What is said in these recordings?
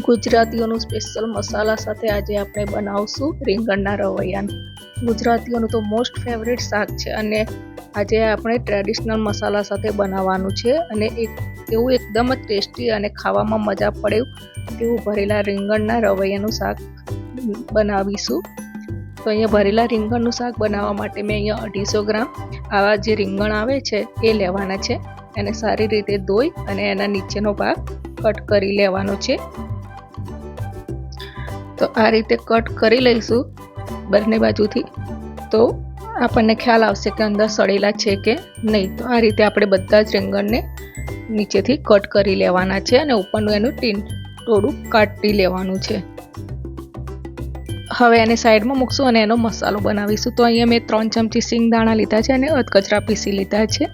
ગુજરાતીઓનું special મસાલા સાથે આજે આપણે બનાવશું રીંગણના રવૈયાનું. ગુજરાતીઓનું તો મોસ્ટ ફેવરેટ શાક છે અને આજે આપણે ટ્રેડિશનલ મસાલા સાથે બનાવવાનું છે અને એક એવું એકદમ જ ટેસ્ટી અને ખાવામાં મજા પડે તેવું ભરેલા રીંગણના રવૈયાનું શાક બનાવીશું. તો અહીંયા ભરેલા રીંગણનું શાક બનાવવા માટે મેં અહીંયા અઢીસો ગ્રામ આવા જે રીંગણ આવે છે એ લેવાના છે. એને સારી રીતે ધોઈ અને એના નીચેનો ભાગ કટ કરી લેવાનો છે. તો આ રીતે કટ કરી લઈશું બંને બાજુથી. તો આપણને ખ્યાલ આવશે કે અંદર સડેલા છે કે નહીં. તો આ રીતે આપણે બધા જ રીંગણને નીચેથી કટ કરી લેવાના છે અને ઉપરનું એનું ટીન થોડું કાઢી લેવાનું છે. હવે એને સાઈડમાં મૂકશું અને એનો મસાલો બનાવીશું. તો અહીંયા મેં ત્રણ ચમચી સિંગ દાણા લીધા છે અને અધકચરા પીસી લીધા છે.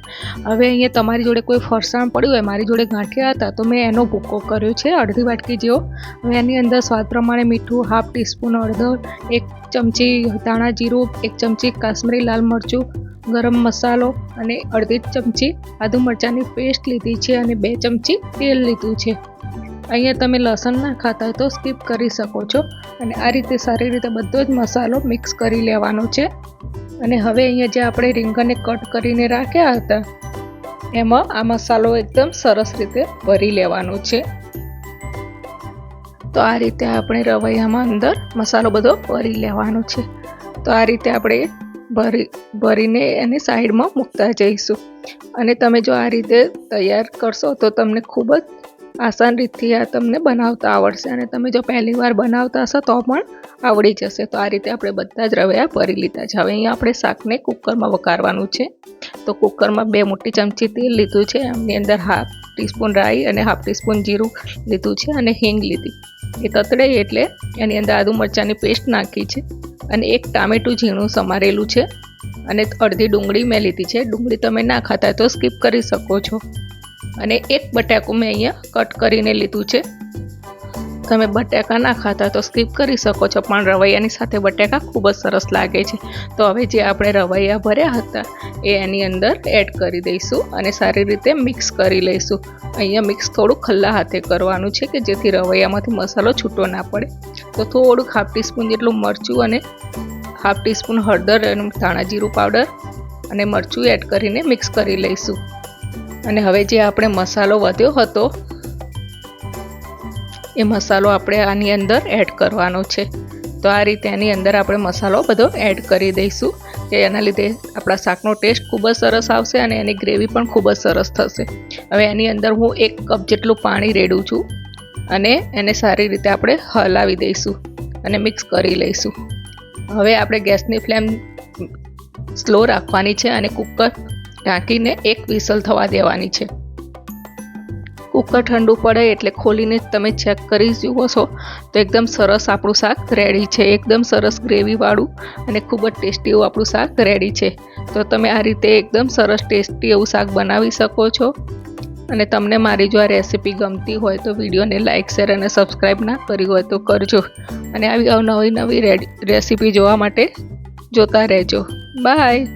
હવે અહીંયા તમારી જોડે કોઈ ફરસાણ પડ્યું હોય, મારી જોડે ગાંઠિયા હતા, તો મેં એનો ભૂકો કર્યો છે, અડધી વાટકી જેવો. હવે એની અંદર સ્વાદ પ્રમાણે મીઠું, હાફ ટીસ્પૂન અડધો એક ચમચી ધાણા જીરું, એક ચમચી કાશ્મીરી લાલ મરચું, ગરમ મસાલો અને અડધી ચમચી આદુ મરચાંની પેસ્ટ લીધી છે અને બે ચમચી તેલ લીધું છે. અહીંયા તમે લસણ ના ખાતા હોય તો સ્કીપ કરી શકો છો. અને આ રીતે સારી રીતે બધો જ મસાલો મિક્સ કરી લેવાનો છે. અને હવે અહીંયા જે આપણે રીંગણને કટ કરીને રાખ્યા હતા, એમાં આ મસાલો એકદમ સરસ રીતે ભરી લેવાનો છે. તો આ રીતે આપણે રવૈયામાં અંદર મસાલો બધો ભરી લેવાનો છે. તો આ રીતે આપણે ભરી, ભરીને એને સાઈડમાં મૂકતા જઈશું. અને તમે જો આ રીતે તૈયાર કરશો તો તમને ખૂબ જ આસાન રીતથી આ તમને બનાવતા આવડશે અને તમે જો પહેલી વાર બનાવતા હશો તો પણ આવડી જશે. તો આ રીતે આપણે બધા જ રવૈયા ભરી લીધા છે. હવે અહીંયા આપણે શાકને કુકરમાં વઘારવાનું છે. તો કુકરમાં બે મોટી ચમચી તેલ લીધું છે. એમની અંદર હાફ ટીસ્પૂન રાઈ અને હાફ ટીસ્પૂન જીરું લીધું છે અને હિંગ લીધી. એ તતડે એટલે એની અંદર આદુ મરચાંની પેસ્ટ નાખી છે અને એક ટામેટું ઝીણું સમારેલું છે અને અડધી ડુંગળી મેં લીધી છે. ડુંગળી તમે ના ખાતા તો સ્કીપ કરી શકો છો. અને એક બટાકું મેં અહીંયા કટ કરીને લીધું છે. તમે બટાકા ના ખાતા તો સ્કીપ કરી શકો છો, પણ રવૈયાની સાથે બટાકા ખૂબ જ સરસ લાગે છે. તો હવે જે આપણે રવૈયા ભર્યા હતા, એ એની અંદર એડ કરી દઈશું અને સારી રીતે મિક્સ કરી લઈશું. અહીંયા મિક્સ થોડું ખલ્લા હાથે કરવાનું છે કે જેથી રવૈયામાંથી મસાલો છૂટો ના પડે. તો થોડુંક હાફ ટીસ્પૂન જેટલું મરચું અને હાફ ટીસ્પૂન હળદર અને ધાણા જીરું પાવડર અને મરચું એડ કરીને મિક્સ કરી લઈશું. અને હવે જે આપણે મસાલો વધ્યો હતો, એ મસાલો આપણે આની અંદર એડ કરવાનો છે. તો આ રીતે એની અંદર આપણે મસાલો બધો એડ કરી દઈશું. કે એના લીધે આપણા શાકનો ટેસ્ટ ખૂબ જ સરસ આવશે અને એની ગ્રેવી પણ ખૂબ જ સરસ થશે. હવે એની અંદર હું એક કપ જેટલું પાણી રેડું છું અને એને સારી રીતે આપણે હલાવી દઈશું અને મિક્સ કરી લઈશું. હવે આપણે ગેસની ફ્લેમ સ્લો રાખવાની છે અને કુકર ઢાંકીને એક વિસલ થવા દેવાની છે. કુકર ઠંડુ પડે એટલે ખોલીને તમે ચેક કરી જુઓ છો તો એકદમ સરસ આપણું શાક રેડી છે. એકદમ સરસ ગ્રેવીવાળું અને ખૂબ જ ટેસ્ટી એવું આપણું શાક રેડી છે. તો તમે આ રીતે એકદમ સરસ ટેસ્ટી એવું શાક બનાવી શકો છો. અને તમને મારી જો આ રેસીપી ગમતી હોય તો વિડીયોને લાઇક શેર અને સબસ્ક્રાઈબ ના કરી હોય તો કરજો. અને આવી નવી નવી રેસીપી જોવા માટે જોતા રહેજો. બાય